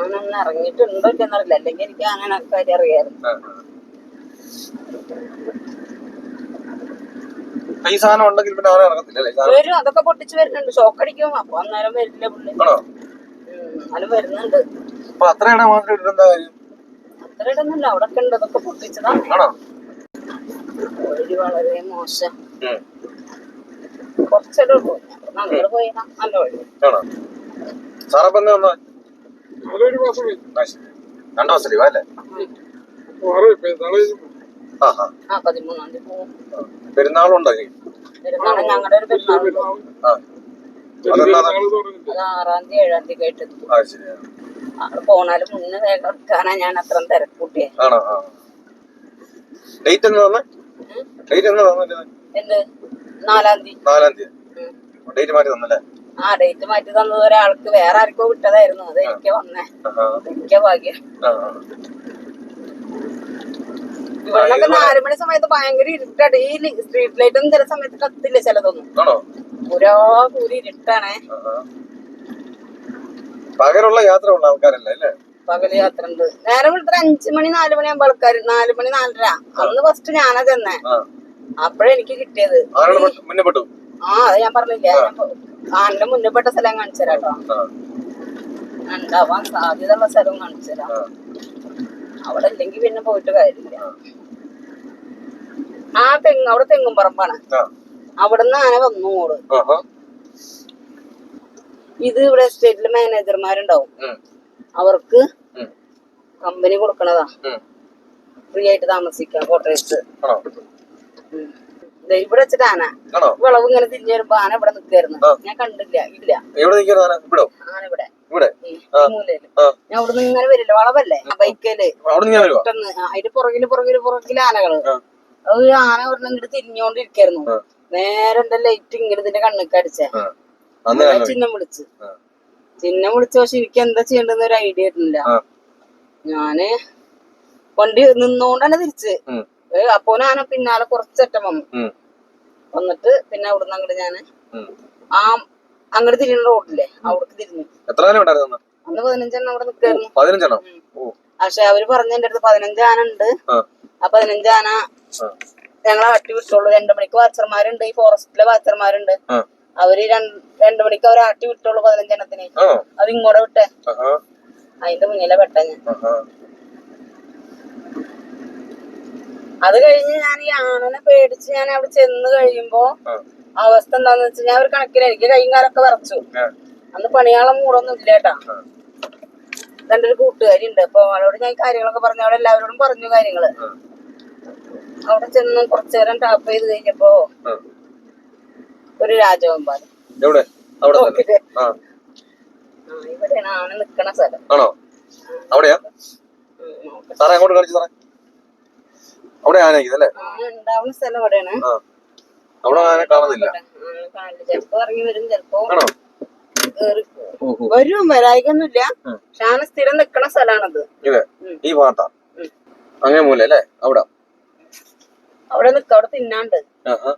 ആനൊന്ന് ഇറങ്ങിയിട്ടുണ്ടോ ഇല്ലെന്നറിയില്ല അല്ലെങ്കിൽ എനിക്ക് അങ്ങനെ കാര്യം അറിയായിരുന്നു. അപ്പൊ ഈ സാധനം ഉണ്ടെങ്കിൽ പിന്നെ അവരെ ഇറങ്ങത്തില്ല വരും അതൊക്കെ പൊട്ടിച്ച് വരുന്നുണ്ട്. ഷോക്ക് അടിക്കും അപ്പൊ അന്നേരം വരില്ല പുള്ളി. എന്നാലും വരുന്നുണ്ട്. അപ്പൊ അത്രയാണ് മാത്രം ഇട്ടിരുന്ന കാര്യം? അത്ര അവിടെ ഉണ്ട്. അതൊക്കെ പൊട്ടിച്ചതാണ് ആണോ? വഴി വളരെ മോശം. കുറച്ചൊരു ഞങ്ങൾ പോയി നല്ല വഴി. ആണോ? സാറപ്പം എന്നാ വന്നാ? അതൊരു മാസം കഴിഞ്ഞു. ആ, ശരി. രണ്ടു ദിവസം ലീവാ അല്ലേ? വേറെ പെരുന്നാൾ കഴിഞ്ഞു ആ ആ. ആ പതിമൂന്നാം തീയതി പോകും. പെരുന്നാളുണ്ടോ ഇനി? ഞങ്ങളുടെ ഒരു പെരുന്നാൾ പെരുന്നാൾ ആ. അതെന്നാ പെരുന്നാൾ തുടങ്ങില്ല അത് ആറാം തീയതി ഏഴാം തീയതി എത്തും. ആ പോണാലും മുന്നേ വേഗം എടുക്കാനാ ഞാൻ അത്ര തിരക്കൂട്ടിയെ ആണോ? ആ. ഡേറ്റ് എന്ന് തന്നെ ഡേറ്റ് എന്നാ തന്നില്ലേ എന്ത്? നാലാം തീയതി. നാലാം തീയതി. ഉം. ഡേറ്റ് മാറ്റി തന്നല്ലേ? ആ ഡേറ്റ് മാറ്റി തന്നത് ഒരാൾക്ക് വേറെ ആർക്കോ വിട്ടതായിരുന്നു. അത് എനിക്ക് വന്നേ. ആ എനിക്ക് ഭാഗ്യം. ആ. ആ. ഇവിടുന്നൊക്കെ നാല് മണി സമയത്ത് ഭയങ്കര ഇരുട്ടാണ്. ഈ സ്ട്രീറ്റ് ലൈറ്റ് ഒന്നും ചില സമയത്ത് കത്തില്ല ചിലതൊന്നും. ആണോ? പുരാ കൂരി ഇരുട്ടാണേ. ആ, ആ. പകലുള്ള യാത്ര ഉള്ള ആൾക്കാരല്ല അല്ലേ? പകൽ യാത്ര ഉണ്ട് നേരം വിളിച്ചിട്ട് അഞ്ചു മണി നാല് മണിയാകുമ്പോ ആൾക്കാർ നാലു മണി നാലര. അന്ന് ഫസ്റ്റ് ഞാനാ തന്നെ ആ. അപ്പഴേ എനിക്ക് കിട്ടിയത്. ആ അത് ഞാൻ പറഞ്ഞില്ല? ഞാൻ മുന്നപ്പെട്ട സ്ഥലം കാണിച്ചു തരാം കേട്ടോ. ഉണ്ടാവാൻ സാധ്യത ഉള്ള സ്ഥലവും കാണിച്ചു തരാം. അവിടെ ഇല്ലെങ്കിൽ പിന്നെ പോയിട്ട് കാര്യമില്ല. ആ തെങ്ങ് അവിടെ തെങ്ങും പറമ്പാണ്. അവിടുന്ന് ആന വന്നു ആഹാ. ഇത് ഇവിടെ എസ്റ്റേറ്റിൽ മാനേജർമാരുണ്ടാവും അവർക്ക് കമ്പനി കൊടുക്കണതാ. ഫ്രീ ആയിട്ട് താമസിക്കാം ദേ ഇവിടെ വെച്ചിട്ട് ആന. വിളവ് ഇങ്ങനെ തിരിഞ്ഞു വരുമ്പോ ആന ഇവിടെ നിക്കായിരുന്നു ഞാൻ കണ്ടില്ല ഇല്ല. ആന? ഇവിടോ? ഞാൻ ഇവിടെ. നിന്ന് ഇങ്ങനെ വരില്ല വളവല്ലേ? ബൈക്കൽ. പെട്ടെന്ന് അതിന്റെ പുറകിൽ പുറകിൽ പുറകിൽ ആനകൾ. അത് ആന ഒരെണ്ണം ഇങ്ങോട്ട് തിരിഞ്ഞോണ്ടിരിക്കായിരുന്നു. നേരെ എന്റെ ലൈറ്റ് ഇങ്ങനെ ഇതിന്റെ കണ്ണൊക്കെ അടിച്ചേ. ചിഹ്നം വിളിച്ച്. ചിഹ്നം വിളിച്ച പക്ഷെ എനിക്ക് എന്താ ചെയ്യണ്ടെന്ന് ഒരു ഐഡിയ ആയിരുന്നില്ല ആ. ഞാൻ വണ്ടി നിന്നോണ്ട് തന്നെ തിരിച്ച്. അപ്പോ ആന പിന്നാലെ കുറച്ചറ്റം വന്നു. വന്നിട്ട് പിന്നെ അവിടുന്ന് അങ്ങോട്ട് ഞാൻ ആ അങ്ങോട്ട് തിരിയുന്ന റോഡില്ലേ അവിടേക്ക് തിരിഞ്ഞു. എത്ര അന്ന്? പതിനഞ്ചെണ്ണം അവിടെ നിൽക്കായിരുന്നു. പതിനഞ്ചെണ്ണം? പക്ഷെ അവർ പറഞ്ഞ എന്റെ അടുത്ത് പതിനഞ്ച് ആന ഉണ്ട്. ആ. പതിനഞ്ചാന പതിനഞ്ച് ആന ആ. ഞങ്ങളെ വട്ടി വിട്ടോളൂ. രണ്ടു മണിക്ക് വാച്ചർമാരുണ്ട്. ഈ ഫോറസ്റ്റിലെ വാച്ചർമാരുണ്ട്. അവർ രണ്ട് മണിക്ക് അവർ ആട്ടി വിട്ടോളൂ പതിനഞ്ചെണ്ണത്തിന് അത് ഇങ്ങോട്ട് വിട്ടെ. അതിന്റെ മുന്നിലെ പെട്ട ഞാൻ. അത് കഴിഞ്ഞ് ഞാൻ ഈ ആണനെ പേടിച്ച് ഞാൻ അവിടെ ചെന്ന് കഴിയുമ്പോ അവസ്ഥ എന്താന്ന് വെച്ചാൽ ഞാൻ ഒരു കണക്കിന് എനിക്ക് കൈയും കാലൊക്കെ വിറച്ചു അന്ന് പണിയാളം മൂടൊന്നും ഇല്ല കേട്ടാ. എന്റെ ഒരു കൂട്ടുകാരി ഉണ്ട് അപ്പൊ അവളോട് ഞാൻ കാര്യങ്ങളൊക്കെ പറഞ്ഞു. അവിടെ എല്ലാവരോടും പറഞ്ഞു കാര്യങ്ങൾ. അവിടെ ചെന്ന് കുറച്ചു നേരം ടാപ്പ് ചെയ്ത് കഴിഞ്ഞപ്പോ. ഒരു രാജകുമാരൻ എവിടെ? അവിടെ തന്നെ. ആ. ആ ഇവിടെയാണ് ആന നിക്കണ സ്ഥലം. ആണോ? അവിടെയാ? ഉം, നോക്കട്ടെ. സാറേ അങ്ങോട്ട് കാണിച്ചു സാറേ. അവിടെ ആനയ്ക്ക് അല്ലേ? ഉണ്ടാവുന്ന സ്ഥലം ഇവിടെയാണ് ആ. അവിടെ ആന കാണുന്നില്ല. കാണില്ല ചിലപ്പോ ഇറങ്ങി വരും ചിലപ്പോ ആണോ? കേറി പോകും. ഓഹോ വരും വരായികൊന്നുമില്ല ഉം. പക്ഷെ ആന സ്ഥിരം നിക്കണ സ്ഥലാണത്. ഇത് ഉം. ഈ ഭാഗത്താ. ഉം. അങ്ങനെ മൂല അല്ലേ അവിടെ. അവിടെ നിക്ക അവിടെ തിന്നാണ്ട്. ആ ആ.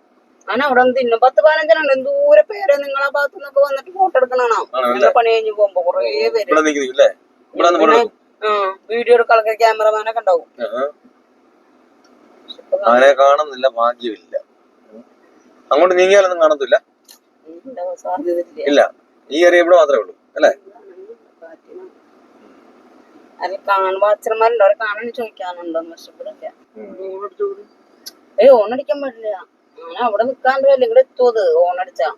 ആന അവിടെ തിന്നും പത്ത് പതിനഞ്ചെണ്ണം എന്തൂരെ പേര് നിങ്ങളെ ഭാഗത്തു നിന്നൊക്കെ വന്നിട്ട് ഫോട്ടോ എടുക്കണോ? ഞങ്ങൾ പണി കഴിഞ്ഞ് പോകുമ്പോ കൊറേ പേര്. വീഡിയോ എടുക്കാൻ ക്യാമറമാനൊക്കെ ഉണ്ടാവും. ആ, ആ. കാണുന്നില്ല ഭാഗ്യമില്ല. അങ്ങോട്ട് നീങ്ങിയാലൊന്നും കാണത്തില്ല. ഇല്ല. ഈ ഏരിയ ഇവിടെ മാത്രമേ ഉള്ളൂ അല്ലേ? അത് കാണുമ്പോ അച്ഛന്മാരുണ്ടോ അവരെ കാണാൻ ഇല്ല ഊണടിച്ചു ഏയ് ഓണടിക്കാൻ പാടില്ല. അങ്ങനെ അവിടെ നിൽക്കാണ്ടല്ലേ വല്ല ഇവിടെ എത്തുമത് ഓണടിച്ചാ